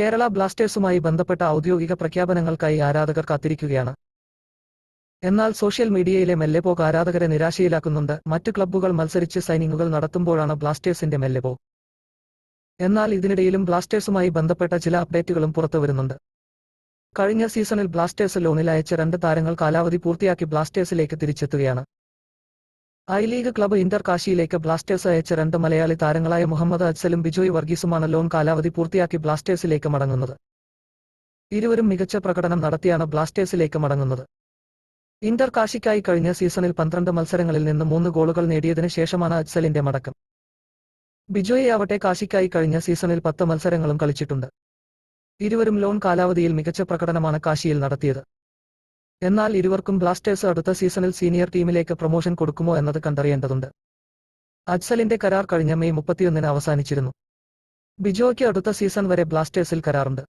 കേരള ബ്ലാസ്റ്റേഴ്സുമായി ബന്ധപ്പെട്ട ഔദ്യോഗിക പ്രഖ്യാപനങ്ങൾക്കായി ആരാധകർ കാത്തിരിക്കുകയാണ്. എന്നാൽ സോഷ്യൽ മീഡിയയിലെ മെല്ലെപോക്ക് ആരാധകരെ നിരാശയിലാക്കുന്നുണ്ട്. മറ്റ് ക്ലബ്ബുകൾ മത്സരിച്ച് സൈനിങ്ങുകൾ നടത്തുമ്പോഴാണ് ബ്ലാസ്റ്റേഴ്സിന്റെ മെല്ലെപോ എന്നാൽ ഇതിനിടയിലും ബ്ലാസ്റ്റേഴ്സുമായി ബന്ധപ്പെട്ട ചില അപ്ഡേറ്റുകളും പുറത്തുവരുന്നുണ്ട് കഴിഞ്ഞ സീസണിൽ ബ്ലാസ്റ്റേഴ്സ് ലോണിൽ അയച്ച രണ്ട് താരങ്ങൾ കാലാവധി പൂർത്തിയാക്കി ബ്ലാസ്റ്റേഴ്സിലേക്ക് തിരിച്ചെത്തുകയാണ്. ഐ ലീഗ് ക്ലബ് ഇന്റർ കാശിയിലേക്ക് ബ്ലാസ്റ്റേഴ്സ് അയച്ച രണ്ട് മലയാളി താരങ്ങളായ മുഹമ്മദ് അജ്സലും ബിജോയ് വർഗീസുമാണ് ലോൺ കാലാവധി പൂർത്തിയാക്കി ബ്ലാസ്റ്റേഴ്സിലേക്ക് മടങ്ങുന്നത്. ഇരുവരും മികച്ച പ്രകടനം നടത്തിയാണ് ബ്ലാസ്റ്റേഴ്സിലേക്ക് മടങ്ങുന്നത്. ഇന്റർ കാശിക്കായി കഴിഞ്ഞ സീസണിൽ പന്ത്രണ്ട് മത്സരങ്ങളിൽ നിന്ന് മൂന്ന് ഗോളുകൾ നേടിയതിനു ശേഷമാണ് അജ്സലിന്റെ മടക്കം. ബിജോയെ ആവട്ടെ കാശിക്കായി കഴിഞ്ഞ സീസണിൽ പത്ത് മത്സരങ്ങളും കളിച്ചിട്ടുണ്ട്. ഇരുവരും ലോൺ കാലാവധിയിൽ മികച്ച പ്രകടനമാണ് കാശിയിൽ നടത്തിയത്. എന്നാൽ ഇരുവർക്കും ബ്ലാസ്റ്റേഴ്സ് അടുത്ത സീസണിൽ സീനിയർ ടീമിലേക്ക് പ്രൊമോഷൻ കൊടുക്കുമോ എന്നത് കണ്ടറിയേണ്ടതുണ്ട്. അജ്സലിന്റെ കരാർ കഴിഞ്ഞ മെയ് മുപ്പത്തിയൊന്നിന് അവസാനിച്ചിരുന്നു. ബിജോയ്ക്ക് അടുത്ത സീസൺ വരെ ബ്ലാസ്റ്റേഴ്സിൽ കരാറുണ്ട്.